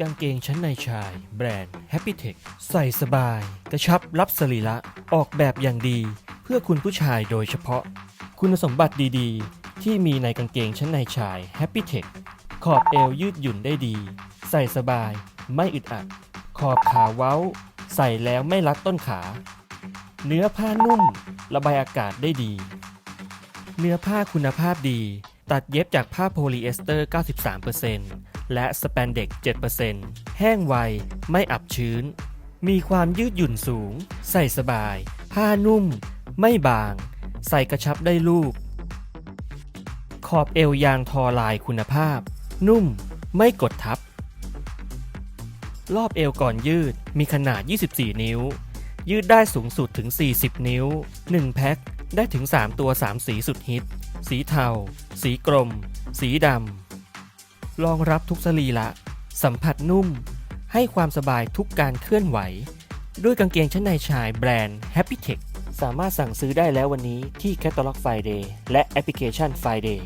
กางเกงชั้นในชาย แบรนด์ Happy Tech ใส่สบาย กระชับรับสรีระ ออกแบบอย่างดี เพื่อคุณผู้ชายโดยเฉพาะ คุณสมบัติดีๆ ที่มีในกางเกงชั้นในชาย Happy Tech ขอบเอวยืดหยุ่นได้ดี ใส่สบาย ไม่อึดอัด ขอบขาเว้า ใส่แล้วไม่รัดต้นขา เนื้อผ้านุ่ม ระบายอากาศได้ดี เนื้อผ้าคุณภาพดี ตัดเย็บจากผ้าโพลีเอสเตอร์ 93% และสแปนเด็ก 7%แห้งไว ไม่อับชื้น มีความยืดหยุ่นสูง ใส่สบาย ผ้านุ่ม ไม่บาง ใส่กระชับได้ลูก ขอบเอวยางทอลายคุณภาพ นุ่ม ไม่กดทับ รอบเอวก่อนยืดมีขนาด 24 นิ้ว ยืดได้สูงสุดถึง 40 นิ้ว 1 แพ็คได้ถึง 3 ตัว 3 สีสุดฮิต สีเทา สีกรม สีดำ รองรับทุกสรีระสัมผัสนุ่ม ให้ความสบายทุกการเคลื่อนไหว ด้วยกางเกงชั้นในชายแบรนด์ Happy Tech สามารถสั่งซื้อได้แล้ววันนี้ที่ Catalog Friday และแอปพลิเคชัน Friday